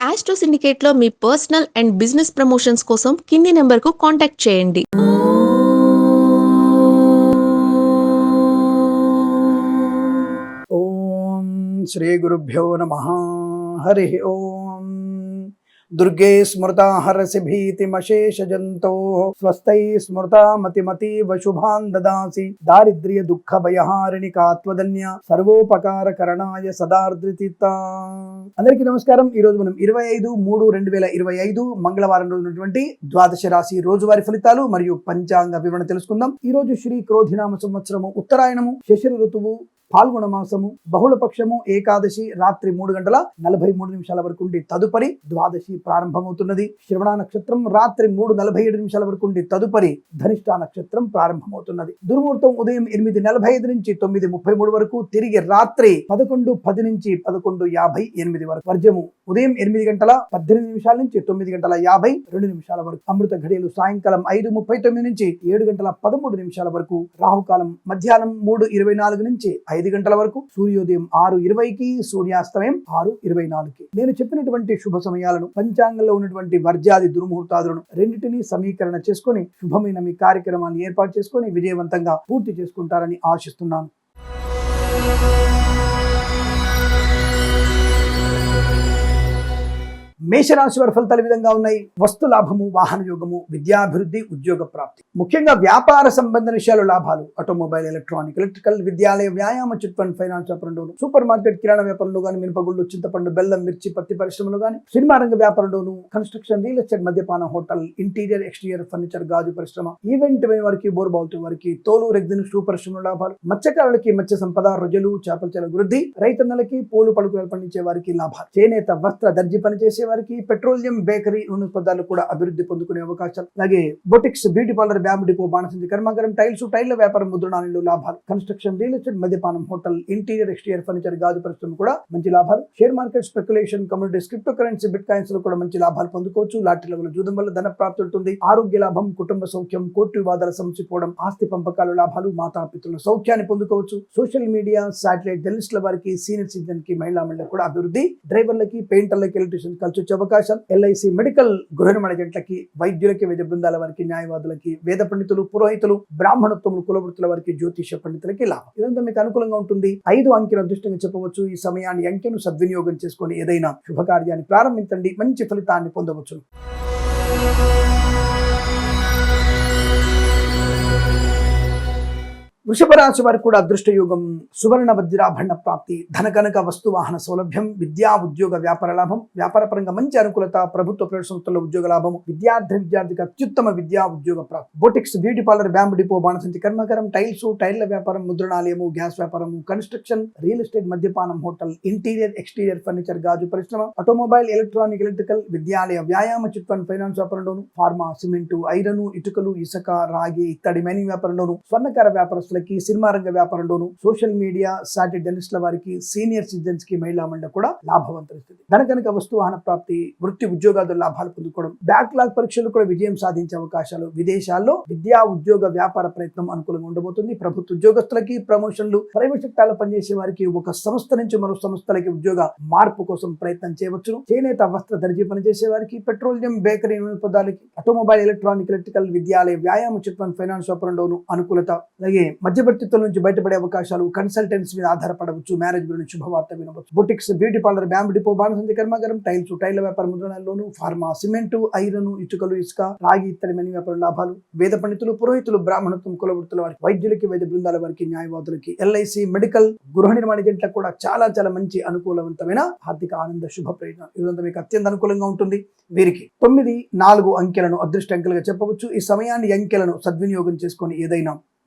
Astro సిండికేట్లో మీ personal and business promotions కోసం కింది నెంబర్కు కాంటాక్ట్ చేయండి. ఓం శ్రీ గురుభ్యో నమ. హరి ఓం. దుర్గే స్మృతాహరసి భీతిమశేషజంతో స్వస్థై స్మృతా మతిమతీవ శుభాన్ దదాసి దారిద్ర్య దుఃఖ భయహారిణి కాత్వదన్య సర్వోపకార కరణాయ సదార్ద్రిత అందరికీ నమస్కారం. ఈ రోజు మనం ఇరవై ఐదు మూడు రెండు వేల ఇరవై ఐదు మంగళవారం రోజునటువంటి ద్వాదశ రాశి రోజువారి ఫలితాలు మరియు పంచాంగ వివరణ తెలుసుకుందాం. ఈ రోజు శ్రీ క్రోధినామ సంవత్సరము ఉత్తరాయణము శశి ఋతువు పాల్గొన మాసము బహుళపక్షము ఏకాదశి రాత్రి మూడు గంటల నలభై మూడు నిమిషాల వరకు ఉండి తదుపరి ద్వాదశి ప్రారంభమవుతున్నది. శ్రవణ నక్షత్రం రాత్రి మూడు నలభై ఏడు నిమిషాల వరకు ఉండి తదుపరి ధనిష్ట నక్షత్రం ప్రారంభమవుతున్నది. దుర్ముహూర్తం ఉదయం ఎనిమిది నలభై ఐదు నుంచి తొమ్మిది ముప్పై మూడు వరకు తిరిగి రాత్రి పదకొండు పది నుంచి పదకొండు యాభై ఎనిమిది వరకు వర్జము. ఉదయం ఎనిమిది గంటల పద్దెనిమిది నిమిషాల నుంచి తొమ్మిది గంటల యాభై రెండు నిమిషాల వరకు అమృత ఘడియలు సాయంకాలం ఐదు ముప్పై తొమ్మిది నుంచి ఏడు గంటల పదమూడు నిమిషాల వరకు రాహుకాలం మధ్యాహ్నం మూడు ఇరవై నాలుగు నుంచి ఐదు గంటల వరకు సూర్యోదయం ఆరు ఇరవైకి సూర్యాస్తమయం ఆరు ఇరవై నాలుగుకి నేను చెప్పినటువంటి శుభ సమయాలను పంచాంగంలో ఉన్నటువంటి వర్జాది దుర్ముహూర్తాదులను రెండింటినీ సమీకరణ చేసుకొని శుభమైన మీ కార్యక్రమాన్ని ఏర్పాటు చేసుకుని విజయవంతంగా పూర్తి చేసుకుంటారని ఆశిస్తున్నాను. మేషరాశి వారి ఫలితాలు విధంగా ఉన్నాయి? వస్తు లాభము వాహన యోగము విద్యాభివృద్ధి ఉద్యోగ ప్రాప్తి. ముఖ్యంగా వ్యాపార సంబంధ విషయాలు లాభాలు. ఆటోమొబైల్ ఎలక్ట్రానిక్ ఎలక్ట్రికల్ విద్యాలయ వ్యాయామ చిట్ ఫండ్ ఫైనాన్స్ వ్యాపారంలోను సూపర్ మార్కెట్ కిరాణా వ్యాపారంలో కానీ మినపగుళ్ళు చింతపండు బెల్లం మిర్చి పత్తి పరిశ్రమలో కానీ సినిమా రంగ వ్యాపారంలోను కన్స్ట్రక్షన్ రియల్ ఎస్టేట్ మద్యపాన హోటల్ ఇంటీరియర్ ఎక్స్టీరియర్ ఫర్నిచర్ గాజు పరిశ్రమ. ఈవెంట్ వారికి బోర్బాల్తో వారికి తోలు రెగ్దిన్ షూ పరిశ్రమల లాభాలు. మత్స్యకారులకి మత్స్య సంపద రొజలు చేపల చెల వృద్ధి రైతన్నలకి పూలు పలుకులు పండించే వారికి లాభాలు. చేనేత వస్త్ర దర్జీ పనిచేసే వారికి పెట్రోలియం బేకరీ నూనె పదార్థాలు కూడా అభివృద్ధి పొందుకునే అవకాశాలు. అలాగే boutiques beauty parlour bamboo depot బాణసింది కర్మాగారం టైల్స్ టైల్ల వ్యాపారం ముద్రణాలు లాభాలు కన్స్ట్రక్షన్ రియల్ ఎస్టేట్ మద్యపానం హోటల్ ఇంటీరియర్ ఎక్స్టీరియర్ ఫర్నిచర్ గాజు పరిశ్రమ కూడా మంచి లాభాలు. Share market speculation communities cryptocurrency bit కాయిన్స్లో కూడా మంచి లాభాలు పొందుకోవచ్చు. లాటరీ లెవెల్ జూదం వల్ల ధన ప్రాప్తి ఉంటుంది. ఆరోగ్య లాభం కుటుంబ సౌఖ్యం కోర్టు వివాదాల సమస్య పోవడం ఆస్తి పంపకాలు లాభాలు మాతాపితృల సౌఖ్యాన్ని పొందుకోవచ్చు. సోషల్ మీడియా శాటిలైట్ జర్నలిస్టుల వారికి సీనియర్ సిటిజన్కి మహిళా మహిళలకు కూడా అభివృద్ధి. డ్రైవర్లకి పెయింటర్లకి ఎలక్ట్రీషియన్ కలిసి వచ్చే అవకాశం ఎల్ఐసి మెడికల్ గృహ నిర్మాణ వైద్యులకి వైద్య బృందాల వారికి న్యాయవాదులకి వేద పండితులు పురోహితులు బ్రాహ్మణత్వములు కులవృత్తుల వారికి జ్యోతిష పండితులకి లాభం. ఇదంతా మీకు అనుకూలంగా ఉంటుంది. ఐదు అంకెల అదృష్టంగా చెప్పవచ్చు. ఈ సమయాన్ని అంకెను సద్వినియోగం చేసుకొని ఏదైనా శుభకార్యాన్ని ప్రారంభించండి. మంచి ఫలితాన్ని పొందవచ్చు వృషభ రాశి వారికి కూడా అదృష్టయోగం సువర్ణ వజ్రాభరణ ప్రాప్తి ధనకనక వస్తు వాహన సౌలభ్యం విద్యా ఉద్యోగ వ్యాపార లాభం వ్యాపార పరంగా మంచి అనుకూలత ప్రభుత్వ ప్రైవేట్ సంస్థల్లో ఉద్యోగ లాభం విద్యార్థి విద్యార్థికి అత్యుత్తమ విద్యా ఉద్యోగ ప్రాప్తి. Boutiques beauty parlour bamboo depot బాణసంచి కర్మకరం టైల్స్ టైర్ల వ్యాపారం ముద్రణాలయము గ్యాస్ వ్యాపారం కన్స్ట్రక్షన్ రియల్ ఎస్టేట్ మద్యపానం హోటల్ ఇంటీరియర్ ఎక్స్టీరియర్ ఫర్నిచర్ గాజు పరిశ్రమ ఆటోమొబైల్ ఎలక్ట్రానిక్ ఎలక్ట్రికల్ విద్యాలయ వ్యాయామ చిట్ ఫండ్ ఫైనాన్స్ వ్యాపారంలోను ఫార్మా సిమెంటు ఐరన్ ఇటుకలు ఇసుక రాగి ఇత్తడి మైనింగ్ వ్యాపారంలోను స్వర్ణకార వ్యాపారస్తులకి సినిమా రంగ వ్యాపారంలోనూ సోషల్ మీడియా సాటి జర్నలిస్టుల వారికి సీనియర్ సిటిజన్స్కి మహిళా మండలి కూడా లాభవంతరిస్తుంది. ధనకనక వస్తు వాహన ప్రాప్తి వృత్తి ఉద్యోగాలు లాభాలు పొందుకోవడం బ్యాక్లాగ్ పరీక్షలు కూడా విజయం సాధించే అవకాశాలు విదేశాల్లో విద్యా ఉద్యోగ వ్యాపార ప్రయత్నం అనుకూలంగా ఉండబోతుంది. ప్రభుత్వ ఉద్యోగస్తులకి ప్రమోషన్లు ప్రైవేట్ సెక్టార్లో పనిచేసే వారికి ఒక సంస్థ నుంచి మరో సంస్థలకి ఉద్యోగ మార్పు కోసం ప్రయత్నం చేయవచ్చును. చేనేత వస్త్ర దర్జీ పనిచేసే వారికి పెట్రోలియం బేకరీ పదాలకి ఆటోమొబైల్ ఎలక్ట్రానిక్ ఎలక్ట్రికల్ విద్యాలయ వ్యాయామ చిట్ ఫైనాన్స్ వ్యాపారంలోను అనుకూలత అలాగే మధ్యవర్తిత్వం నుంచి బయటపడే అవకాశాలు కన్సల్టెంట్స్ మీద ఆధారపడవచ్చు మ్యారేజ్ గురించి శుభవార్త వినవచ్చు. Boutiques beauty parlour bamboo depot బాణసంచి కర్మాగారం టైల్స్ టైల్ వ్యాపార ముద్రణాల్లోను ఫార్మా సిమెంట్ ఐరన్ ఇటుకలు ఇసుక రాగి ఇత్తడి మెని వ్యాపార లాభాలు. వేద పండితులు పురోహితులు బ్రాహ్మణత్వం కులవృత్తుల వారికి వైద్యులకి వైద్య బృందాల వారికి న్యాయవాదులకి ఎల్ఐసి మెడికల్ గృహ నిర్మాణ ఏజెంట్లకు కూడా చాలా చాలా మంచి అనుకూలవంతమైన ఆర్థిక ఆనంద శుభ ప్రయోజనం ఇదంతా మీకు అత్యంత అనుకూలంగా ఉంటుంది. వీరికి తొమ్మిది నాలుగు అంకెలను అదృష్ట అంకెలుగా చెప్పవచ్చు. ఈ సమయాన్ని అంకెలను సద్వినియోగం చేసుకొని ఏదైనా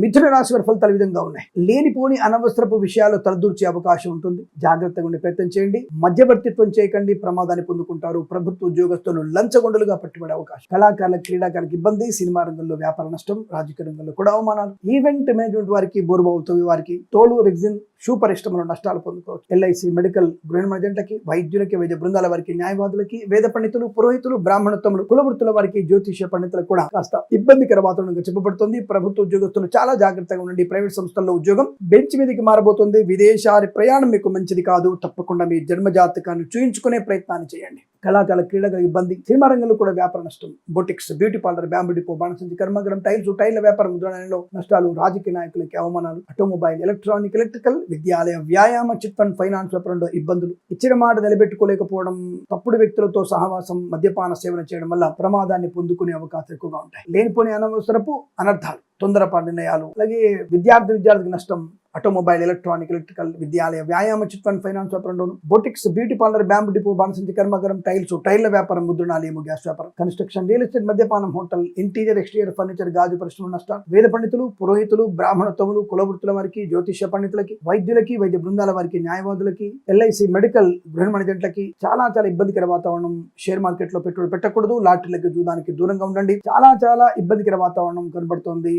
మిథున రాశి వారి ఫలితాలు విధంగా ఉన్నాయి. లేనిపోని అనవసరపు విషయాలు తలదూర్చే అవకాశం ఉంటుంది. జాగ్రత్తగా ఉండే ప్రయత్నం చేయండి. మధ్యవర్తిత్వం చేయకండి. ప్రమాదాన్ని పొందుకుంటారు. ప్రభుత్వ ఉద్యోగస్తులు లంచగొండలుగా పట్టుబడే అవకాశం. కళాకారులకు క్రీడాకారులకు ఇబ్బంది. సినిమా రంగంలో వ్యాపార నష్టం. రాజకీయ రంగంలో కూడా అవమానాలు. ఈవెంట్ మేనేజ్మెంట్ వారికి బోరుబావుతోవి వారికి తోలు రెగ్జిన్ షూ పరిశ్రమలో నష్టాలు పొందుకోవచ్చు. ఎల్ఐసి మెడికల్ గృహ మర్జెంట్లకి వైద్యులకి వైద్య బృందాల వారికి న్యాయవాదులకి వేద పండితులు పురోహితులు బ్రాహ్మణత్వములు కులవృత్తుల వారికి జ్యోతిష్య పండితులకు కూడా కాస్త ఇబ్బందికర వాతావరణంగా చెప్పబడుతుంది. ప్రభుత్వ ఉద్యోగస్తులు చాలా చాలా జాగ్రత్తగా ఉండండి. ప్రైవేట్ సంస్థల్లో ఉద్యోగం బెంచ్ మీదకి మారబోతుంది. విదేశారి ప్రయాణం మీకు మంచిది కాదు. తప్పకుండా మీ జన్మ జాతకాన్ని చూయించుకునే ప్రయత్నాన్ని చేయండి. కళాకాల క్రీడగా ఇబ్బంది. సినిమా రంగంలో కూడా వ్యాపార నష్టం. Boutiques beauty parlour bamboo depot బాణసంచి కర్మగరం టైల్స్ టైర్ల వ్యాపారం ముద్రణలో నష్టాలు రాజకీయ నాయకులకి అవమానాలు ఆటోమొబైల్ ఎలక్ట్రానిక్ ఎలక్ట్రికల్ విద్యాలయ వ్యాయామ చిట్ ఫండ్ ఫైనాన్స్ వ్యాపారంలో ఇబ్బందులు. ఇచ్చిన మాట నిలబెట్టుకోలేకపోవడం తప్పుడు వ్యక్తులతో సహవాసం మద్యపాన సేవన చేయడం వల్ల ప్రమాదాన్ని పొందుకునే అవకాశాలు ఎక్కువగా ఉంటాయి. లేనిపోని అనవసరపు అనర్థాలు. తొందరపాటు నిర్ణయాలు. అలాగే విద్యార్థి విద్యార్థికి నష్టం ఆటోమొబైల్ ఎలక్ట్రానిక్ ఎలక్ట్రికల్ విద్యాలయ వ్యాయామ chit fund finance వ్యాపారంలోను boutiques beauty parlour bamboo depot బాణసంచి కర్మగరం టైల్స్ టైర్ల వ్యాపారం ముద్రణాలయము గ్యాస్ వ్యాపారం కన్స్ట్రక్షన్ రియల్ ఎస్టేట్ మద్యపానం హోటల్ ఇంటీరియర్ ఎక్స్టీరియర్ ఫర్నిచర్ గాజు పరిశ్రమ నష్టాలు వేద పండితులు పురోహితులు బ్రాహ్మణత్వములు కులవృత్తుల వారికి జ్యోతిష్య పండితులకి వైద్యులకి వైద్య బృందాల వారికి న్యాయవాదులకి ఎల్ఐసి మెడికల్ గృహ మేనేజెంట్లకి చాలా చాలా ఇబ్బందికర వాతావరణం షేర్ మార్కెట్లో పెట్టుబడి పెట్టకూడదు లాటరీలకు జూదానికి దూరంగా ఉండండి. చాలా చాలా ఇబ్బందికర వాతావరణం కనబడుతోంది.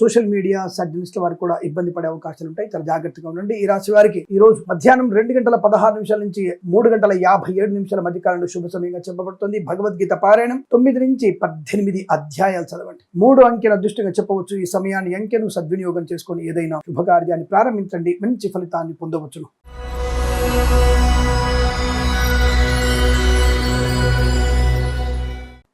సోషల్ మీడియా సర్జనిస్ట్ వారు కూడా ఇబ్బంది పడే అవకాశాలు ఉంటాయి. చాలా జాగ్రత్తగా ఉండండి. ఈ రాశి వారికి ఈ రోజు మధ్యాహ్నం రెండు గంటల పదహారు నిమిషాల నుంచి మూడు గంటల యాభై ఏడు నిమిషాల మధ్య కాలంలో శుభ సమయంగా చెప్పబడుతుంది. భగవద్గీత పారాయణం తొమ్మిది నుంచి పద్దెనిమిది అధ్యాయాలు చదవండి. మూడు అంకెల అదృష్టంగా చెప్పవచ్చు. ఈ సమయాన్ని అంకెను సద్వినియోగం చేసుకొని ఏదైనా శుభకార్యాన్ని ప్రారంభించండి. మంచి ఫలితాన్ని పొందవచ్చును.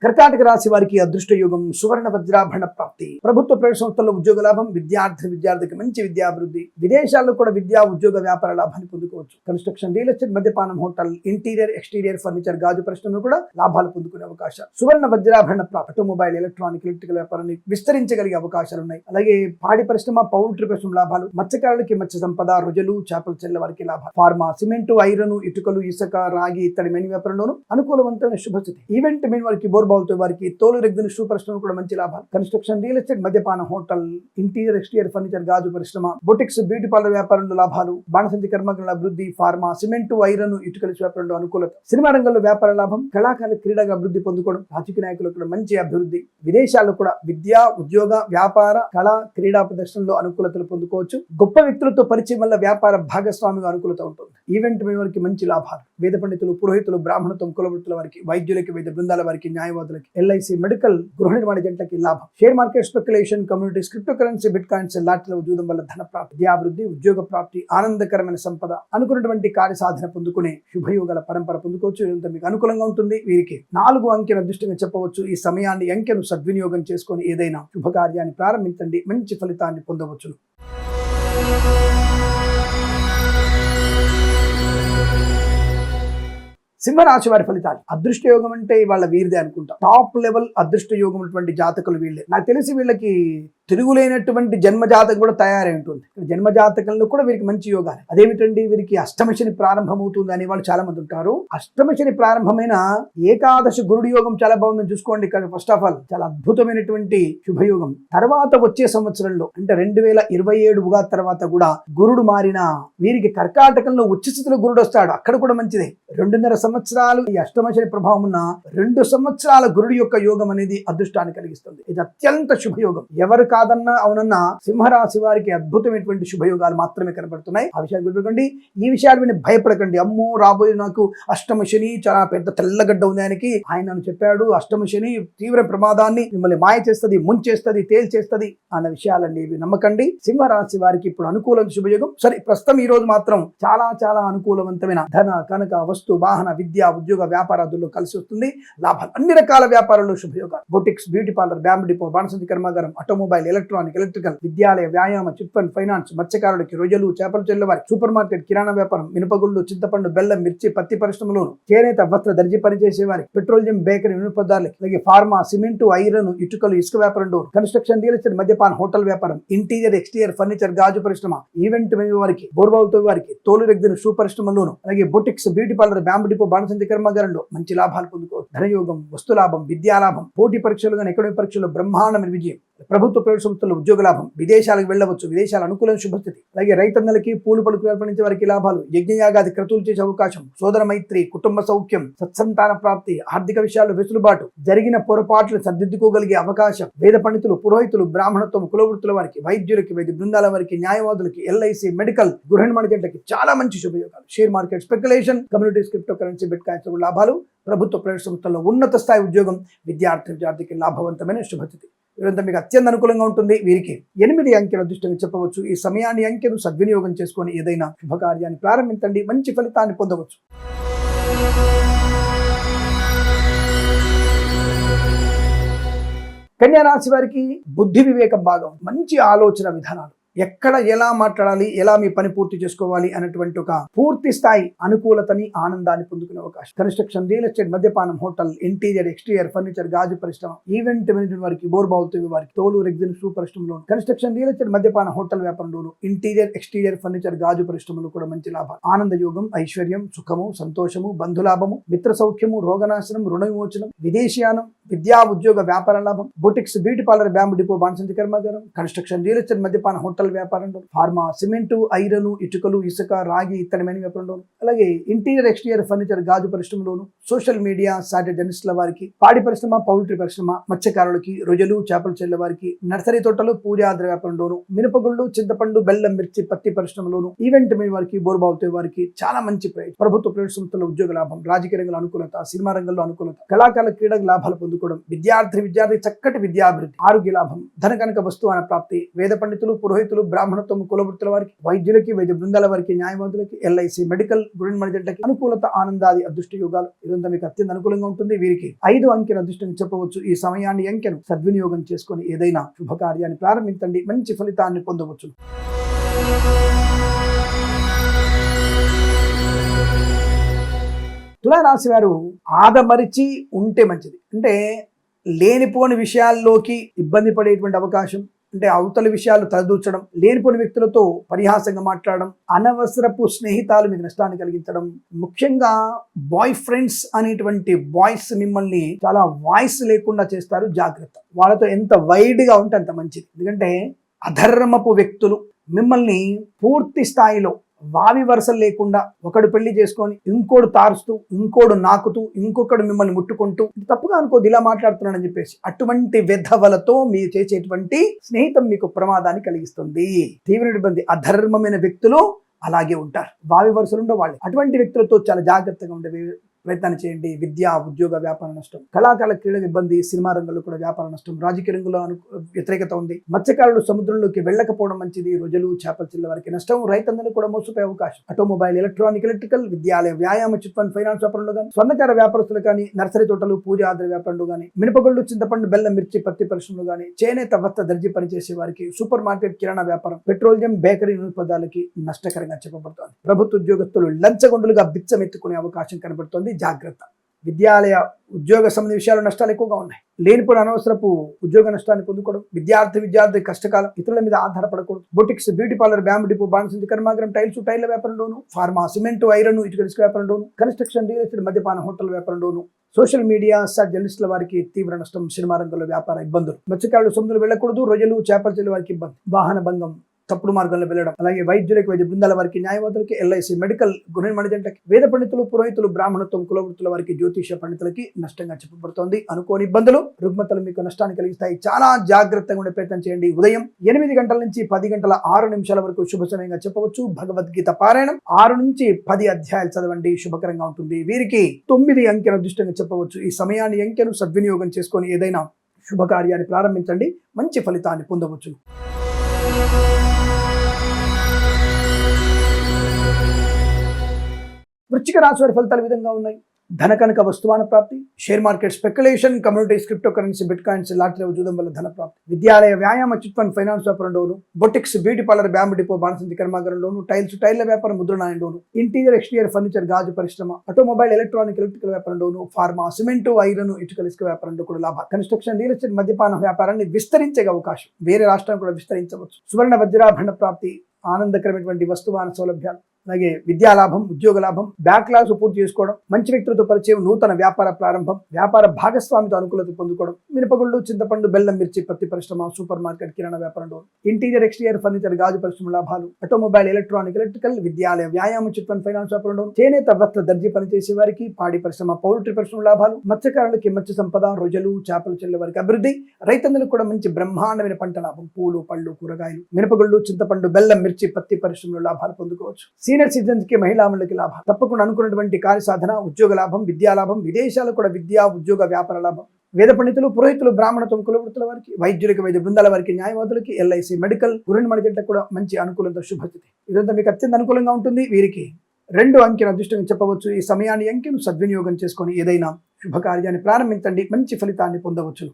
కర్కాటక రాశి వారికి అదృష్ట యోగం సువర్ణ వజ్రాభరణ ప్రాప్తి. ప్రభుత్వ ప్రైవేట్ సంస్థల్లో ఉద్యోగ లాభం విద్యార్థి విద్యార్థికి మంచి విద్యాభివృద్ధి. విదేశాల్లో కూడా విద్యా ఉద్యోగ వ్యాపార లాభాన్ని పొందుకోవచ్చు. కన్స్ట్రక్షన్ రియల్ ఎస్టేట్ మద్యపానం హోటల్ ఇంటీరియర్ ఎక్స్టీరియర్ ఫర్నిచర్ గాజు పరిశ్రమలు కూడా లాభాలు పొందుకునే అవకాశాలు. సువర్ణ వజ్రాభరణ ప్రాప్తి. ఆటోమొబైల్ ఎలక్ట్రానిక్ ఎలక్ట్రికల్ వ్యాపారాన్ని విస్తరించగలిగే అవకాశాలు ఉన్నాయి. అలాగే పాడి పరిశ్రమ పౌల్ట్రీ పరిశ్రమ లాభాలు. మత్స్యకారులకి మత్స్య సంపద రొజలు చేపల చెల్ల వారికి లాభాలు. ఫార్మా సిమెంట్ ఐరన్ ఇటుకలు ఇసుక రాగి ఇత్తడి మెని వ్యాపారంలోనూ అనుకూలవంతమైన శుభస్థితి. ఈవెంట్ మెయిన్ వారికి బోర్బావులతో వారికి తోలు రెగ్గిన షూ పరిశ్రమ కూడా మంచి లాభాలు. కన్స్ట్రక్షన్ రియల్ ఎస్టేట్ మద్యపాన హోటల్ ఇంటీరియర్ ఎక్స్టీరియర్ ఫర్నిచర్ గాజు పరిశ్రమ బొటిక్స్ బ్యూటీ పార్లర్ వ్యాపారంలో లాభాలు బాణసంచి కర్మగల అభివృద్ధి ఫార్మా సిమెంట్ ఐరన్ ఇటుకల వ్యాపారంలో అనుకూలత సినిమా రంగంలో వ్యాపార లాభం కళాకారులు క్రీడగా అభివృద్ధి పొందుకోవడం రాజకీయ నాయకులు కూడా మంచి అభివృద్ధి విదేశాల్లో కూడా విద్య ఉద్యోగ వ్యాపార కళ క్రీడా ప్రదర్శనలో అనుకూలతలు పొందుకోవచ్చు. గొప్ప వ్యక్తులతో పరిచయం వల్ల వ్యాపార భాగస్వామిగా అనుకూలత ఉంటుంది. ఈవెంట్ వారికి మంచి లాభాలు. వేద పండితులు పురోహితులు బ్రాహ్మణత్వం కులవృత్తుల వారికి వైద్యులకి వైద్య బృందాల వారికి ధన్యవాదాలకి. ఎల్ఐసి మెడికల్ గృహ నిర్మాణ జంటలకి లాభం. Share market speculation communities cryptocurrency bitcoins లాటిల ఉద్యోగం వల్ల ధన ప్రాప్తి విద్యాభివృద్ధి ఉద్యోగ ప్రాప్తి ఆనందకరమైన సంపద అనుకున్నటువంటి కార్యసాధన పొందుకునే శుభయోగాల పరంపర పొందుకోవచ్చు. ఇదంతా మీకు అనుకూలంగా ఉంటుంది. వీరికి నాలుగు అంకెల అదృష్టంగా చెప్పవచ్చు. ఈ సమయాన్ని అంకెను సద్వినియోగం చేసుకొని ఏదైనా శుభకార్యాన్ని ప్రారంభించండి. మంచి ఫలితాన్ని పొందవచ్చును. సింహరాశి వారి ఫలితాలు. అదృష్ట యోగం అంటే వాళ్ళ వీరిదే అనుకుంటా. టాప్ లెవెల్ అదృష్ట యోగం ఉన్నటువంటి జాతకులు వీళ్ళే. నాకు తెలిసి వీళ్ళకి తిరుగులేనటువంటి జన్మజాతకం కూడా తయారై ఉంటుంది. జన్మజాతకంలో కూడా వీరికి మంచి యోగాలు. అదేమిటండి? వీరికి అష్టమశని ప్రారంభమవుతుంది అని వాళ్ళు చాలా మంది ఉంటారు. అష్టమశని ప్రారంభమైన ఏకాదశి గురుడు యోగం చాలా బాగుందని చూసుకోండి ఇక్కడ. ఫస్ట్ ఆఫ్ ఆల్ చాలా అద్భుతమైనటువంటి శుభయోగం. తర్వాత వచ్చే సంవత్సరంలో అంటే రెండు వేల ఇరవై ఏడు ఉగాది తర్వాత కూడా గురుడు మారిన వీరికి కర్కాటకంలో ఉచ్చస్థితిలో గురుడు వస్తాడు. అక్కడ కూడా మంచిదే. రెండున్నర సంవత్సరాలు ఈ అష్టమశని ప్రభావం ఉన్న రెండు సంవత్సరాల గురుడు యొక్క యోగం అనేది అదృష్టాన్ని కలిగిస్తుంది. ఇది అత్యంత శుభయోగం. ఎవరు కాదన్నా అవునన్నా సింహరాశి వారికి అద్భుతమైనటువంటి శుభయోగాలు మాత్రమే కనబడుతున్నాయి ఆ విషయాలు గుర్తుపెట్టుకోండి. ఈ విషయాలు విని భయపడకండి. అమ్మో రాబోయే నాకు అష్టమ శని చాలా పెద్ద తెల్లగడ్డ ఉంది ఆయనకి. ఆయన చెప్పాడు అష్టమ శని తీవ్ర ప్రమాదాన్ని మిమ్మల్ని మాయ చేస్తుంది ముంచేస్తుంది తేల్చేస్తుంది అన్న విషయాలన్నీ ఇవి నమ్మకండి. సింహరాశి వారికి ఇప్పుడు అనుకూలం శుభయోగం. సరే ప్రస్తుతం ఈ రోజు మాత్రం చాలా చాలా అనుకూలవంతమైన ధన కనక వస్తు వాహన విద్య ఉద్యోగ వ్యాపారాదుల్లో కలిసి వస్తుంది. లాభాలు అన్ని రకాల వ్యాపారాల్లో శుభయోగాలు. Boutiques beauty parlour bamboo depot బాణసంతి కర్మాగారం ఆటోమొబైల్ ఎలక్ట్రానిక్ ఎలక్ట్రికల్ విద్యాలయ వ్యాయామ చిట్ ఫండ్ ఫైనాన్స్ మత్స్యకారులకి రొయ్యలు చేపలు చెల్లవారి సూపర్ మార్కెట్ కిరాణా వ్యాపారం మినపగుళ్ళు చింతపండు బెల్లం మిర్చి పత్తి పరిశ్రమలోను చేనేత వస్త్ర దర్జీ పనిచేసేవారి పెట్రోలియం బేకరీ వినియోగదారులకి అలాగే ఫార్మా సిమెంట్ ఐరన్ ఇటుకలు ఇసుక వ్యాపారం డోర్ కన్స్ట్రక్షన్ రియల్ ఎస్టేట్ మద్యపాన్ హోటల్ వ్యాపారం ఇంటీరియర్ ఎక్స్టీరియర్ ఫర్నిచర్ గాజు పరిశ్రమ ఈవెంట్ వారికి బోర్బావుతో వారికి తోలు రెగ్గిన షూ పరిశ్రమలోను అలాగే boutiques beauty parlour bamboo depot బాణసంతి కర్మాగారంలో మంచి లాభాలు పొందుకోవచ్చు. ధనయోగం వస్తు లాభం విద్యా లాభం పోటీ పరీక్షలు కానీ ఎకడమిక్ పరీక్షలు బ్రహ్మాండమైన విజయం. ప్రభుత్వ ప్రైవేట్ సంస్థలు ఉద్యోగ లాభం విదేశాలకు వెళ్ళవచ్చు విదేశాల అనుకూల శుభస్థితి. అలాగే రైతన్నలకి పూలు పలుకు ఏర్పడించే వారికి లాభాలు యజ్ఞయాగాది క్రతువులు చేసే అవకాశం సోదర మైత్రి కుటుంబ సౌఖ్యం సత్సంతాన ప్రాప్తి ఆర్థిక విషయాల్లో వెసులుబాటు జరిగిన పొరపాట్లు సర్దిద్దుకోగలిగే అవకాశం వేద పండితులు పురోహితులు బ్రాహ్మణత్వం కులవృత్తుల వారికి వైద్యులకి వైద్య బృందాల వారికి న్యాయవాదులకి ఎల్ఐసి మెడికల్ గృహ నిర్మాణ చాలా మంచి శుభయోగాలు. Share market speculation communities cryptocurrency bitcoins లాభాలు ప్రభుత్వ ప్రైవేట్ సంస్థల్లో ఉన్నత స్థాయి ఉద్యోగం విద్యార్థి విద్యార్థికి లాభవంతమైన శుభతిథి వీరంతా మీకు అత్యంత అనుకూలంగా ఉంటుంది. వీరికి ఎనిమిది అంకెల అదృష్టంగా చెప్పవచ్చు. ఈ సమయాన్ని అంకెను సద్వినియోగం చేసుకొని ఏదైనా శుభకార్యాన్ని ప్రారంభించండి. మంచి ఫలితాన్ని పొందవచ్చు. కన్యా రాశి వారికి బుద్ధి వివేకం భాగం మంచి ఆలోచన విధానాలు. ఎక్కడ ఎలా మాట్లాడాలి ఎలా మీ పని పూర్తి చేసుకోవాలి అనేటువంటి ఒక పూర్తి స్థాయి అనుకూలతని ఆనందాన్ని పొందుకునే అవకాశం. కన్స్ట్రక్షన్ రియల్ ఎస్టేట్ మద్యపానం హోటల్ ఇంటీరియర్ ఎక్స్టీరియర్ ఫర్నిచర్ గాజు పరిశ్రమ ఈవెంట్ మేనేజ్మెంట్ వారికి బోర్బావుతో వారికి తోలు రెగ్జిన్ షూ పరిశ్రమలో కన్స్ట్రక్షన్ రియల్ ఎస్టేట్ మద్యపాన హోటల్ వ్యాపారంలోను ఇంటీరియర్ ఎక్స్టీరియర్ ఫర్నిచర్ గాజు పరిశ్రమలు కూడా మంచి లాభాలు. ఆనంద యోగం ఐశ్వర్యం సుఖము సంతోషము బంధులాభము మిత్ర సౌఖ్యము రోగనాశనం రుణ విమోచనం విదేశీయానం విద్యా ఉద్యోగ వ్యాపార లాభం. Boutiques beauty parlour bamboo depot బాణసంచి కర్మాగారం. కన్స్ట్రక్షన్ రియల్ ఎస్టేట్ మద్యపాన హోటల్ వ్యాపారంలో ఫార్మా సిమెంటు ఐరన్ ఇటుకలు ఇసుక రాగి ఇత్తనమైన వ్యాపారంలోను అలాగే ఇంటీరియర్ ఎక్స్టీరియర్ ఫర్నిచర్ గాజు పరిశ్రమలోను సోషల్ మీడియా సాటి జర్నలిస్టుల వారికి పాడి పరిశ్రమ పౌల్ట్రీ పరిశ్రమ మత్స్యకారులకి రొయ్యలు చేపల చెల్ల వారికి నర్సరీ తోటలు పూజాద్ర వ్యాపారంలోను మినపగుళ్ళు చింతపండు బెల్లం మిర్చి పత్తి పరిశ్రమలోను ఈవెంట్ మీద వారికి బోర్బావుతో వారికి చాలా మంచి ప్రభుత్వ ప్రైవేట్ సంస్థల ఉద్యోగ లాభం రాజకీయ రంగంలో అనుకూలత సినిమా రంగంలో అనుకూలత కళాకారుల క్రీడకు లాభాలు చదువుకోవడం విద్యార్థి విద్యార్థి చక్కటి విద్యాభివృద్ధి ఆరోగ్య లాభం ధన కనుక వస్తువాన ప్రాప్తి వేద పండితులు పురోహితులు బ్రాహ్మణత్వం కులవృత్తుల వారికి వైద్యులకి వైద్య బృందాల వారికి న్యాయవాదులకి ఎల్ఐసి మెడికల్ గుడిన్ మణిజంటకి అనుకూలత ఆనందాది అదృష్ట యోగాలు ఇదంతా మీకు అత్యంత అనుకూలంగా ఉంటుంది. వీరికి ఐదు అంకెల అదృష్టం చెప్పవచ్చు. ఈ సమయాన్ని అంకెను సద్వినియోగం చేసుకొని ఏదైనా శుభకార్యాన్ని ప్రారంభించండి. మంచి ఫలితాన్ని పొందవచ్చు తులారాశి వారు ఆదమరిచి ఉంటే మంచిది. అంటే లేనిపోని విషయాల్లోకి ఇబ్బంది పడేటువంటి అవకాశం అంటే అవతల విషయాలు తలదూర్చడం లేనిపోని వ్యక్తులతో పరిహాసంగా మాట్లాడడం అనవసరపు స్నేహితాలు మీకు నష్టాన్ని కలిగించడం ముఖ్యంగా బాయ్ ఫ్రెండ్స్ అనేటువంటి బాయ్స్ మిమ్మల్ని చాలా వాయిస్ లేకుండా చేస్తారు జాగ్రత్త. వాళ్ళతో ఎంత వైడ్గా ఉంటే అంత మంచిది. ఎందుకంటే అధర్మపు వ్యక్తులు మిమ్మల్ని పూర్తి స్థాయిలో వావి వరుసలు లేకుండా ఒకడు పెళ్ళి చేసుకొని ఇంకోడు తారుస్తూ ఇంకోడు నాకుతూ ఇంకొకడు మిమ్మల్ని ముట్టుకుంటూ తప్పుగా అనుకోదు ఇలా మాట్లాడుతున్నాడని చెప్పేసి అటువంటి వెధవలతో మీరు చేసేటువంటి స్నేహితం మీకు ప్రమాదాన్ని కలిగిస్తుంది. తీవ్ర ఇబ్బంది అధర్మమైన వ్యక్తులు అలాగే ఉంటారు. వావి వరుసలు ఉండే వాళ్ళు. అటువంటి వ్యక్తులతో చాలా జాగ్రత్తగా ఉండే ప్రయత్నం చేయండి. విద్య ఉద్యోగ వ్యాపార నష్టం. కళాకారుల క్రీడల ఇబ్బంది సినిమా రంగంలో కూడా వ్యాపార నష్టం. రాజకీయ రంగంలో అను వ్యతిరేకత ఉంది. మత్స్యకారులు సముద్రంలోకి వెళ్ళకపోవడం మంచిది. రోజులు చేపల చిల్ల వారికి నష్టం. రైతందరికీ కూడా మోసపోయే అవకాశం. ఆటోమొబైల్ ఎలక్ట్రానిక్ ఎలక్ట్రికల్ విద్యాలయ వ్యాయామ చిట్ ఫండ్ ఫైనాన్స్ వ్యాపారంలో కానీ స్వర్ణకార వ్యాపారస్తులు కానీ నర్సరీ తోటలు పూజ ఆధార వ్యాపారంలో కానీ మినపగుళ్ళు చింతపండు బెల్లం మిర్చి పత్తి పరిశ్రమలు కానీ చేనేత వస్త్ర దర్జీ పనిచేసే వారికి సూపర్ మార్కెట్ కిరాణా వ్యాపారం పెట్రోలియం బేకరీ పదాలకి నష్టకరంగా చెప్పబడుతోంది. ప్రభుత్వ ఉద్యోగస్తులు లంచగొండలుగా బిచ్చమెత్తుకునే అవకాశం కనబడుతోంది. జాగ్రత్త. విద్యాలయ ఉద్యోగ సంబంధ విషయాలు నష్టాలు ఎక్కువగా ఉన్నాయి. లేనిపోయిన అనవసరపు ఉద్యోగ నష్టాన్ని పొందుకోవడం విద్యార్థి విద్యార్థి కష్టకాలం ఇతరుల మీద ఆధారపడకూడదు. Boutiques beauty parlour bamboo depot బాణసింది కర్మాగరం టైల్స్ టైర్ల వ్యాపారంలోను ఫార్మా సిమెంట్ ఐరన్ ఇటుక ఇసుక వ్యాపారంలోను కన్స్ట్రక్షన్ రియల్ ఎస్టేట్ మద్యపాన హోటల్ వ్యాపారంలోను సోషల్ మీడియా జర్నలిస్టుల వారికి తీవ్ర నష్టం సినిమా రంగంలో వ్యాపార ఇబ్బందులు. మత్స్యకారులు సొమ్ములు వెళ్ళకూడదు రొయ్యలు చేపలు చెల్లి వారికి ఇబ్బంది. వాహన భంగం తప్పుడు మార్గంలో వెళ్ళడం అలాగే వైద్యులకు వైద్య బృందాల వారికి న్యాయవాదులకి ఎల్ఐసి మెడికల్ గృహ మణిజంటకి వేద పండితులు పురోహితులు బ్రాహ్మణత్వం కులవృత్తుల వారికి జ్యోతిష పండితులకి నష్టంగా చెప్పబడుతోంది. అనుకోని ఇబ్బందులు రుగ్మతలు మీకు నష్టాన్ని కలిగిస్తాయి. చాలా జాగ్రత్తగా ఉండే ప్రయత్నం చేయండి. ఉదయం ఎనిమిది గంటల నుంచి పది గంటల ఆరు నిమిషాల వరకు శుభ సమయంగా చెప్పవచ్చు. భగవద్గీత పారాయణం ఆరు నుంచి పది అధ్యాయాలు చదవండి. శుభకరంగా ఉంటుంది. వీరికి తొమ్మిది అంకెల దృష్టంగా చెప్పవచ్చు. ఈ సమయాన్ని అంకెను సద్వినియోగం చేసుకొని ఏదైనా శుభకార్యాన్ని ప్రారంభించండి. మంచి ఫలితాన్ని పొందవచ్చు. వృచ్చిక రాశి వారి ఫలితాలు విధంగా ఉన్నాయి. ధన కనుక వస్తువాన ప్రాప్తి share market speculation communities cryptocurrency bitcoins lottery ఉద్యోగం వల్ల ధన ప్రాప్తి. విద్యాలయ వ్యాయామ చిట్ ఫండ్ ఫైనాన్స్ వ్యాపారం లోను boutiques beauty parlour bamboo depot బాణసంతి కర్మాగారంలోను టైల్స్ టైర్ల వ్యాపారం ముద్రణాయంలోను ఇంటీరియర్ ఎక్స్టీరియర్ ఫర్నిచర్ గాజు పరిశ్రమ ఆటోమొబైల్ ఎలక్ట్రానిక్ ఎలక్ట్రికల్ వ్యాపారంలోను ఫార్మా సిమెంట్ ఐరన్ ఇటుకల ఇసుక వ్యాపారంలో కూడా లాభ కన్స్ట్రక్షన్ రియల్ ఎస్టేట్ మద్యపాన వ్యాపారాన్ని విస్తరించే అవకాశం. వేరే రాష్ట్రం కూడా విస్తరించవచ్చు. సువర్ణ వజ్రాభరణ ప్రాప్తి ఆనందకరమైనటువంటి వస్తువాన సౌలభ్యాలు. అలాగే విద్యా లాభం ఉద్యోగ లాభం బ్యాక్లాగ్స్ పూర్తి చేసుకోవడం మంచి వ్యక్తులతో పరిచయం నూతన వ్యాపార ప్రారంభం వ్యాపార భాగస్వామితో అనుకూలత పొందుకోవడం మినపగుళ్ళు చింతపండు బెల్లం మిర్చి పత్తి పరిశ్రమ సూపర్ మార్కెట్ కిరాణా వ్యాపారం ఇంటీరియర్ ఎక్స్టీరియర్ ఫర్నిచర్ గాజు పరిశ్రమ లాభాలు ఆటోమొబైల్ ఎలక్ట్రానిక్ ఎలక్ట్రికల్ విద్యాలయ వ్యాయామ చిట్ ఫండ్ ఫైనాన్స్ వ్యాపారం చేనేత వస్త్ర దర్జీ పనిచేసే వారికి పాడి పరిశ్రమ పౌల్ట్రీ పరిశ్రమ లాభాలు మత్స్యకారులకి మత్స్య సంపద రొయ్యలు చేపలు చెల్లె వారికి అభివృద్ధి రైతన్నులకు కూడా మంచి బ్రహ్మాండమైన పంట లాభం పూలు పళ్ళు కూరగాయలు మినపగుళ్ళు చింతపండు బెల్లం మిర్చి పత్తి పరిశ్రమలో లాభాలు పొందుకోవచ్చు. సీనియర్ సిటిజన్స్కి లాభం. తప్పకుండా అనుకున్నటువంటి కార్య సాధన ఉద్యోగ లాభం విద్యా లాభం విదేశాలకు కూడా విద్యా ఉద్యోగ వ్యాపార లాభం. వేద పండితులు పురోహితులు బ్రాహ్మణత్వం కులవృత్తుల వారికి వైద్యులకి వైద్య బృందాల వారికి న్యాయవాదులకి ఎల్ఐసి మెడికల్ గురుని మణిజంటకు కూడా మంచి అనుకూలంతో శుభస్థితి. ఇదంతా మీకు అత్యంత అనుకూలంగా ఉంటుంది. వీరికి రెండు అంకెను అదృష్టంగా చెప్పవచ్చు. ఈ సమయాన్ని అంకెను సద్వినియోగం చేసుకొని ఏదైనా శుభకార్యాన్ని ప్రారంభించండి. మంచి ఫలితాన్ని పొందవచ్చు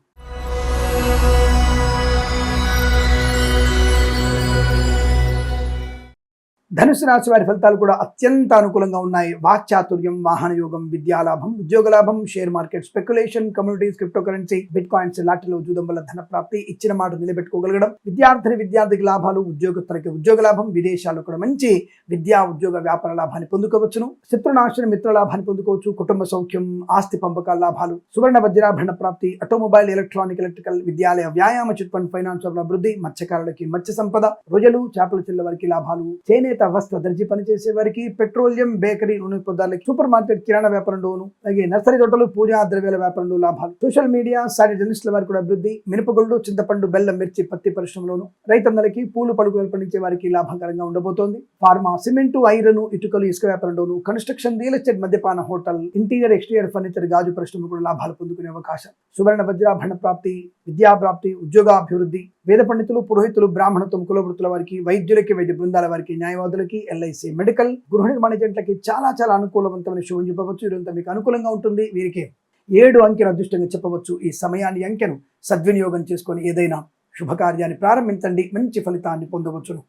ధనుసు రాశి వారి ఫలితాలు కూడా అత్యంత అనుకూలంగా ఉన్నాయి. వాక్చాతుర్యం వాహన యోగం విద్యాలాభం ఉద్యోగ లాభం share market speculation communities cryptocurrency bitcoins లాటిలో జూదం వల్ల ధన ప్రాప్తి ఇచ్చిన మాట నిలబెట్టుకోగలగడం విద్యార్థిని విద్యార్థికి లాభాలు ఉద్యోగస్తులకి ఉద్యోగ లాభం విదేశాల్లో కూడా మంచి విద్యా ఉద్యోగ వ్యాపార లాభాన్ని పొందుకోవచ్చును. శత్రునాశన మిత్ర లాభాన్ని పొందుకోవచ్చు. కుటుంబ సౌఖ్యం ఆస్తి పంపకాల లాభాలు సువర్ణ వజ్రాభరణ ప్రాప్తి ఆటోమొబైల్ ఎలక్ట్రానిక్ ఎలక్ట్రికల్ విద్యాలయ వ్యాయామ చిట్ ఫండ్ ఫైనాన్స్ అభివృద్ధి మత్స్యకారులకి మత్స్య సంపద రొయ్యలు చేపల చిల్ల వారికి లాభాలు చేనేత వస్త్ర దర్జీ పనిచేసే వారికి పెట్రోలియం బేకరీ నూనె పదార్థాలకి సూపర్ మార్కెట్ కిరాణా వ్యాపారంలోను అలాగే నర్సరీ తోటలు పూజా ద్రవ్యాల వ్యాపారంలో లాభాలు. సోషల్ మీడియా సాటి జర్నలిస్టుల వారికి కూడా అభివృద్ధి మినపగుళ్ళు చింతపండు బెల్లం మిర్చి పత్తి పరిశ్రమలోను రైతన్నలకి పూలు పలుకులు పండించే వారికి లాభకరంగా ఉండబోతోంది. ఫార్మా సిమెంటు ఐరన్ ఇటుకలు ఇసుక వ్యాపారంలోను కన్స్ట్రక్షన్ రియల్ ఎస్టేట్ మద్యపాన హోటల్ ఇంటీరియర్ ఎక్స్టీరియర్ ఫర్నిచర్ గాజు పరిశ్రమ కూడా లాభాలు పొందుకునే అవకాశం. సువర్ణ వజ్రాభరణ ప్రాప్తి విద్యా ప్రాప్తి ఉద్యోగాభివృద్ధి వేద పండితులు పురోహితులు బ్రాహ్మణత్వం కులవృత్తుల వారికి వైద్యులకి వైద్య బృందాల వారికి న్యాయవాదులకి ఎల్ఐసి మెడికల్ గృహ నిర్మాణ ఏజెంట్లకి చాలా చాలా అనుకూలవంతమైన శుభం చెప్పవచ్చు. ఇదంతా మీకు అనుకూలంగా ఉంటుంది. వీరికి ఏడు అంకెను అదృష్టంగా చెప్పవచ్చు. ఈ సమయాన్ని అంకెను సద్వినియోగం చేసుకొని ఏదైనా శుభకార్యాన్ని ప్రారంభించండి. మంచి ఫలితాన్ని పొందవచ్చును.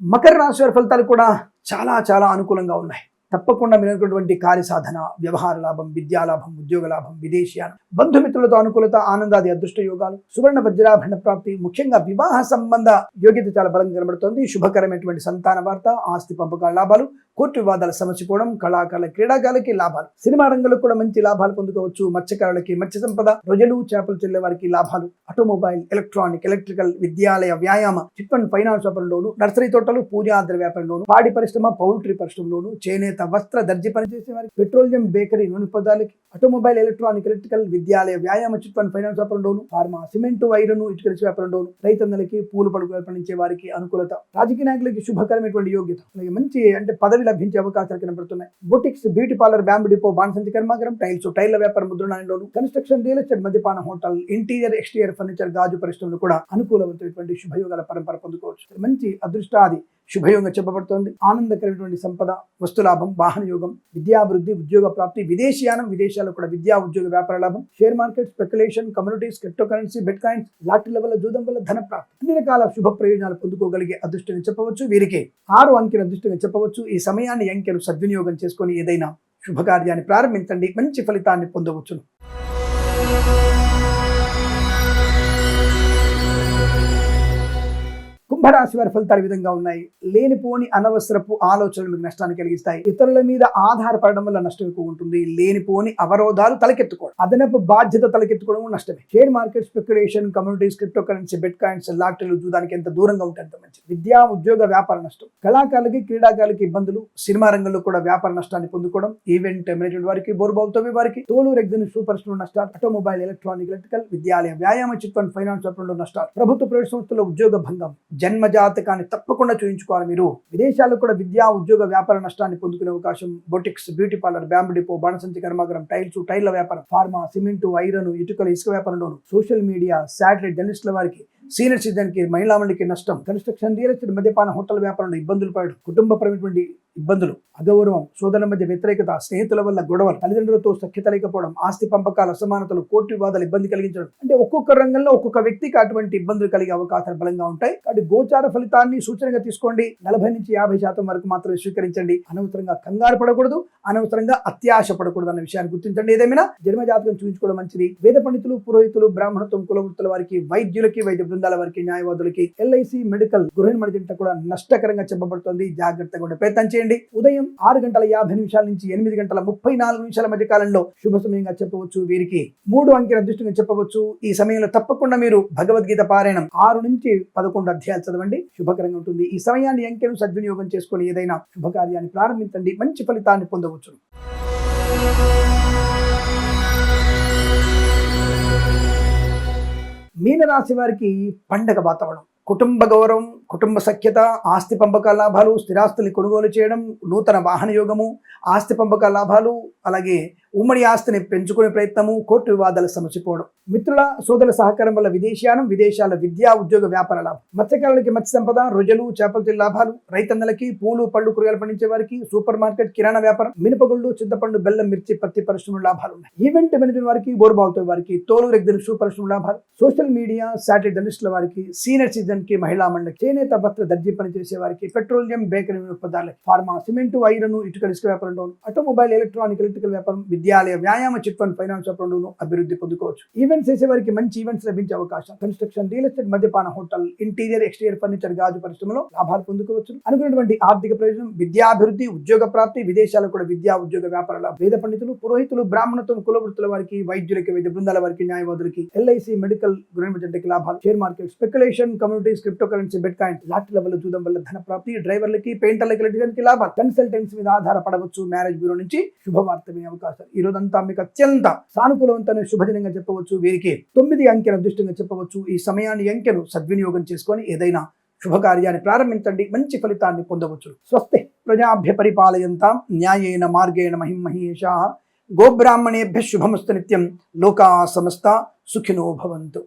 మకర రాశి వారి ఫలితాలు కూడా చాలా చాలా అనుకూలంగా ఉన్నాయి. తప్పకుండా మీరైనటువంటి కార్య సాధన వ్యవహార లాభం విద్యా లాభం ఉద్యోగ లాభం విదేశీయానం బంధుమిత్రులతో అనుకూలత ఆనందాది అదృష్ట యోగాలు సువర్ణ వజ్రాభరణ ప్రాప్తి ముఖ్యంగా వివాహ సంబంధ యోగ్యత చాలా బలంగా కనబడుతోంది. శుభకరమైనటువంటి సంతాన వార్త ఆస్తి పంపకాల లాభాలు కోర్టు వివాదాలు సమర్చుకోవడం కళాకారుల క్రీడాకారులకి లాభాలు. సినిమా రంగంలో కూడా మంచి లాభాలు పొందుకోవచ్చు. మత్స్యకారులకి మత్స్య సంపద ప్రజలు చేపలు చెల్లే వారికి లాభాలు. ఆటోమొబైల్ ఎలక్ట్రానిక్ ఎలక్ట్రికల్ విద్యాలయ వ్యాయామ చిట్ ఫండ్ ఫైనాన్స్ వ్యాపారంలోను నర్సరీ తోటలు పూజాద్ర వ్యాపారంలోను పాడి పరిశ్రమ పౌల్ట్రీ పరిశ్రమలోను చేనేత వస్త్ర దర్జీ పనిచేసే వారికి పెట్రోలియం బేకరీ నూనె పదాలకి ఆటోమొబైల్ ఎలక్ట్రానిక్ ఎలక్ట్రికల్ విద్యాలయ వ్యాయామ చిట్ ఫండ్ ఫైనాన్స్ వ్యాపారంలోను ఫార్మా సిమెంట్ ఐరన్ ఇటుకలిసి వ్యాపారంలోను రైతన్నలకి పూలు పడుకులు పండించే వారికి అనుకూలత. రాజకీయ నాయకులకి శుభకరమైనటువంటి యోగ్యత. అలాగే మంచి అంటే పదవి లభించే అవకాశాలు కనబడుతున్నాయి. Boutiques beauty parlour bamboo depot బాణసంచి కర్మాగరం టైల్స్ టైల్ల వ్యాపారం ముద్రణాలలోను కన్స్ట్రక్షన్ రియల్ ఎస్టేట్ మద్యపాన హోటల్ ఇంటీరియర్ ఎక్స్టీరియర్ ఫర్నిచర్ గాజు పరిశ్రమలు కూడా అనుకూలవంతమైనటువంటి శుభయోగాల పరంపర పొందుకోవచ్చు. మంచి అదృష్టాది శుభయోగం చెప్పబడుతోంది. ఆనందకరమైనటువంటి సంపద వస్తులాభం వాహన యోగం విద్యాభివృద్ధి ఉద్యోగ ప్రాప్తి విదేశీయానం విదేశాల్లో కూడా విద్యా ఉద్యోగ వ్యాపార లాభం share market speculation communities cryptocurrency bitcoins లాటరీల వల్ల జూదం వల్ల ధన ప్రాప్తి. అన్ని రకాల శుభ ప్రయోజనాలు పొందుకోగలిగే అదృష్టంగా చెప్పవచ్చు. వీరికి ఆరు అంకెలు అదృష్టంగా చెప్పవచ్చు. ఈ సమయాన్ని అంకెలు సద్వినియోగం చేసుకొని ఏదైనా శుభకార్యాన్ని ప్రారంభించండి. మంచి ఫలితాన్ని పొందవచ్చును. కుంభరాశి వారి ఫలితాలు విధంగా ఉన్నాయి. లేనిపోని అనవసరపు ఆలోచనలు మీకు నష్టాన్ని కలిగిస్తాయి. ఇతరుల మీద ఆధారపడడం వల్ల నష్టం ఎక్కువ ఉంటుంది. లేనిపోని అవరోధాలు తలకెత్తుకోవడం. అదనపు బాధ్యత తలకెత్తుకోవడం నష్టమే. Share market speculation communities cryptocurrency bitcoins లాటరీలు చూడడానికి ఎంత దూరంగా ఉంటే అంత మంచిది. విద్యా ఉద్యోగ వ్యాపార నష్టం. కళాకారులకి క్రీడాకారులకి ఇబ్బందులు. సినిమా రంగంలో కూడా వ్యాపార నష్టాన్ని పొందుకోవడం. ఈవెంట్ మేనేజ్మెంట్ వారికి బోర్బావుతో వారికి. తోలు రెగ్జిన్ సూపర్ స్టోర్ నష్టాలు. ఆటోమొబైల్ ఎలక్ట్రానిక్ ఎలక్ట్రికల్ విద్యాలయ వ్యాయామ చిట్ ఫైనాన్స్ నష్టాలు. ప్రభుత్వ ప్రైవేట్ సంస్థల ఉద్యోగ భంగం. జన్మ జాతకాన్ని తప్పకుండా చూయించుకోవాలి మీరు. విదేశాల్లో కూడా విద్యా ఉద్యోగ వ్యాపార నష్టాన్ని పొందుకునే అవకాశం boutiques beauty parlour bamboo depot బాణసంచి కర్మాగారం టైల్స్ టైర్ల వ్యాపారం ఫార్మా సిమెంటు ఐరన్ ఇటుకల ఇసుక వ్యాపారంలోను సోషల్ మీడియా శాటిలైట్ జర్నలిస్టుల వారికి సీనియర్ సిటిజన్కి మహిళామణికి మహిళా మండలికి నష్టం కన్స్ట్రక్షన్ రియల్ ఎస్టేట్ మద్యపాన హోటల్ వ్యాపారంలో ఇబ్బందులు పడడం కుటుంబపరమైనటువంటి ఇబ్బందులు అగౌరవం సోదరుల మధ్య వ్యతిరేకత స్నేహితుల వల్ల గొడవలు తల్లిదండ్రులతో సఖ్యత లేకపోవడం ఆస్తి పంపకాల అసమానతలు కోర్టు వివాదాలు ఇబ్బంది కలిగించడం. అంటే ఒక్కొక్క రంగంలో ఒక్కొక్క వ్యక్తికి అటువంటి ఇబ్బందులు కలిగే అవకాశాలు బలంగా ఉంటాయి. కాబట్టి గోచార ఫలితాన్ని సూచనగా తీసుకోండి. నలభై నుంచి యాభై శాతం వరకు మాత్రమే స్వీకరించండి. అనవసరంగా కంగారు పడకూడదు అనవసరంగా అత్యాశ పడకూడదు అన్న విషయాన్ని గుర్తించండి. ఏదేమైనా జన్మ జాతకం చూపించుకోవడం మంచిది. వేద పండితులు పురోహితులు బ్రాహ్మణత్వం కులవృత్తుల వారికి వైద్యులకి వైద్య బృందాల వారికి న్యాయవాదులకి ఎల్ఐసి మెడికల్ గృహిణి మడిదింట కూడా నష్టకరంగా చెప్పబడుతోంది. జాగ్రత్తగా ఉండే ప్రయత్నం చేయండి. ఉదయం ఆరు గంటల యాభై నిమిషాల నుంచి ఎనిమిది గంటల ముప్పై నాలుగు నిమిషాల మధ్య కాలంలో శుభ సమయంగా చెప్పవచ్చు. వీరికి మూడు అంకెల దృష్టిగా చెప్పవచ్చు. ఈ సమయంలో తప్పకుండా మీరు భగవద్గీత పారాయణం ఆరు నుంచి పదకొండు అధ్యాయాలు చదవండి. శుభకరంగా ఉంటుంది. ఈ సమయాన్ని అంకెను సద్వినియోగం చేసుకుని ఏదైనా శుభకార్యాన్ని ప్రారంభించండి. మంచి ఫలితాన్ని పొందవచ్చు మీనరాశి వారికి పండగ వాతావరణం. కుటుంబ గౌరవం కుటుంబ సఖ్యత ఆస్తి పంపక లాభాలు స్థిరాస్తుల్ని కొనుగోలు చేయడం నూతన వాహన యోగము ఆస్తి పంపక లాభాలు అలాగే ఉమ్మడి ఆస్తిని పెంచుకునే ప్రయత్నము కోర్టు వివాదాలు సమసిపోవడం మిత్రుల సోదరుల సహకారం వల్ల విదేశీయానం విదేశాల విద్యా ఉద్యోగ వ్యాపార లాభం. మత్స్యకారులకి మత్స్య సంపద రొయ్యలు చేపల లాభాలు రైతన్నలకి పూలు పళ్ళు కూరగాయలు పండించే వారికి సూపర్ మార్కెట్ కిరాణా వ్యాపారం మినపగుళ్ళు చింతపండు బెల్లం మిర్చి పత్తి పరిశ్రమల లాభాలు ఉన్నాయి. ఈవెంట్ మేనేజ్మెంట్ వారికి బోర్బావుతో వారికి తోలు రెగ్గిన షూ పరిశ్రమ లాభాలు. సోషల్ మీడియా శాటిలైట్ జర్నలిస్టుల వారికి సీనియర్ సిటిజన్కి మహిళా మండలి చేనేత పత్ర దర్జీ పనిచేసే వారికి పెట్రోలియం బేకరీ వినియోగదారులకి ఫార్మా సిమెంట్ ఐరన్ ఇటుక ఇసుక వ్యాపారం ఆటోమొబైల్ ఎలక్ట్రానిక్ ఎలక్ట్రికల్ వ్యాపారం విద్యాలయ వ్యాయామ చిట్ ఫండ్ ఫైనాన్స్ రెండును అభివృద్ధి పొందుకోవచ్చు. ఈవెంట్స్ చేసే వారికి మంచి ఈవెంట్స్ లభించే అవకాశం. కన్స్ట్రక్షన్ రియల్ ఎస్టేట్ మద్యపాన హోటల్ ఇంటీరియర్ ఎక్స్టీరియర్ ఫర్నిచర్ గాజు పరిశ్రమలో లాభాలు పొందుకోవచ్చు. అనుకున్నటువంటి ఆర్థిక ప్రయోజనం విద్యాభివృద్ధి ఉద్యోగ ప్రాప్తి విదేశాలకు కూడా విద్యా ఉద్యోగ వ్యాపారాల వేద పండితులు పురోహితులు బ్రాహ్మణత్వం కులవృత్తుల వారికి వైద్యులకి వైద్య బృందాల వారికి న్యాయవాదులకి ఎల్ఐసి మెడికల్ గృహ లాభాలు share market speculation communities cryptocurrency bitcoin లాటరీల వల్ల చూడడం వల్ల ధన ప్రాప్తి డ్రైవర్లకి పెయింటర్లకి ఎలక్ట్రికల్కి లాభాలు. కన్సల్టెంట్స్ మీద ఆధారపడవచ్చు. మ్యారేజ్ బ్యూరో నుంచి శుభవార్త అవకాశం. ఈ రోజంతా మీకు అత్యంత సానుకూలవంతమైన శుభదినంగా చెప్పవచ్చు. వీరికి తొమ్మిది అంకెల అదృష్టంగా చెప్పవచ్చు. ఈ సమయాన్ని అంకెను సద్వినియోగం చేసుకొని ఏదైనా శుభకార్యాన్ని ప్రారంభించండి. మంచి ఫలితాన్ని పొందవచ్చు. స్వస్తి ప్రజాభ్య పరిపాలయంతాం. న్యాయేన మార్గేణ మహిం మహేషా. గోబ్రాహ్మణేభ్య శుభమస్తు నిత్యం. లోకా సమస్త సుఖినో భవంతు.